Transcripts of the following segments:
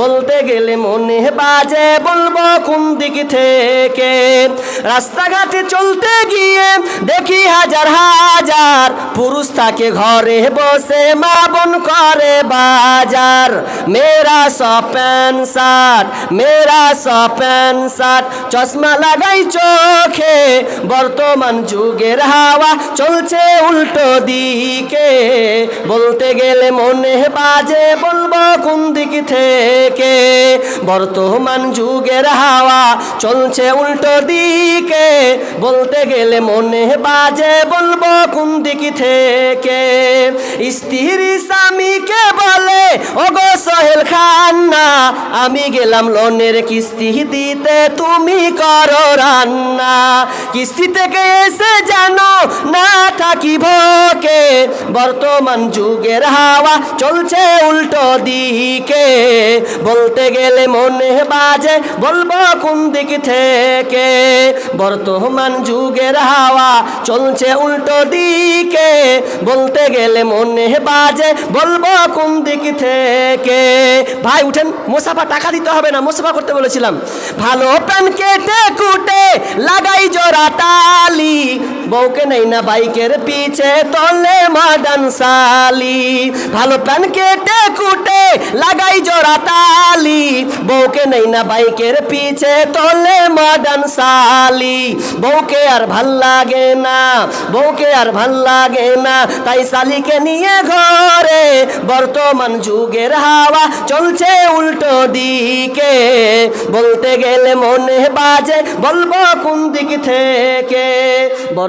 বলতে গেলে মনে বাজে, বলব কোন দিক থেকে? রাস্তাঘাটে চলতে গিয়ে দেখি হাজার হাজার পুরুষ থাকে ঘরে বসে, মা বোন করে বাজার। মেরা সব প্যান্ট শার্ট মেরা সব প্যান্ট শার্ট চশমা লাগাই চোখে। বর্তমান যুগের হাওয়া চলছে উল্টো দিকে। বলতে গেলে মনে বাজে, বলব কোন থেকে বর্তমান যুগের হাওয়া চলছে উল্টো দিকে। বলতে গেলে মনে বাজে বলব কোন দিক থেকে? স্ত্রী স্বামীকে বলে, ওগো সোহেল খান না আমি গেলাম লোনের কিস্তি দিতে, তুমি করো রান্না। কিস্তি থেকে এসে জানো না থাকি ভোকে, বর্তমান যুগের হাওয়া চলছে উল্টো দিকে। বলতে গেলে মনে বাজে, বলব কোন দিক থেকে? বর্তমান যুগের হাওয়া চলছে উল্টো দিকে। বলতে গেলে মনে বাজে, বলব কোন দিক থেকে? ভাই, উঠেন, মোসাফা টাকা দিতে হবে না, মোসাফা করতে বলেছিলাম। ভালো প্যান কেটে কুটে লাগাই জোড়া তালি বউকে নেই না বাইকের পিছে তলে মাদান সালি। ভালো প্যান কেটে কুটে লাগাই জোড়া তালি। বউকে নেই না বাইকের পিছে তলে মাদান সালি। বউকে আর ভালো লাগে না, বউকে আর ভালো লাগে না। তাই শালিকে নিয়ে ঘরে বর্তমান যুগের হাওয়া চলছে উল্টো দিকে। বলতে গেলে মনে বাজে, বলব কোন দিক থেকে?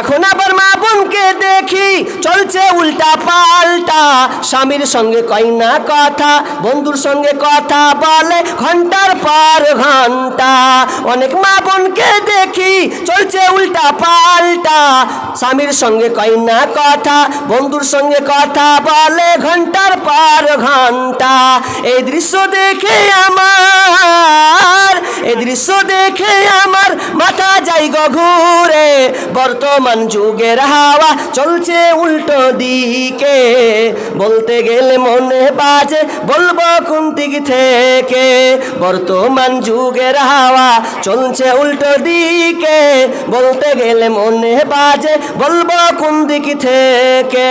এখন আবার মা বোনকে দেখি। চলছে উল্টা পাল্টা। স্বামীর সঙ্গে কয় না কথা, বন্ধুর সঙ্গে কথা বলে ঘণ্টার পর ঘণ্টা। অনেক মা বোনকে দেখি, চলছে উল্টা পাল্টা। স্বামীর সঙ্গে কয় না কথা, বন্ধুর সঙ্গে কথা বলে ঘণ্টার পর ঘণ্টা। এই দৃশ্য দেখে আমার এই দৃশ্য দেখে আমার মাথা যাই গো ঘুরে। বর্তমান যুগের হাওয়া চলছে উল্টো দিকে। বলতে গেলে মনে বাজে, বলব কোন দিক থেকে? বর্তমান যুগের হাওয়া চলছে উল্টো দিকে। বলতে গেলে মনে বাজে, বলব কোন দিক থেকে?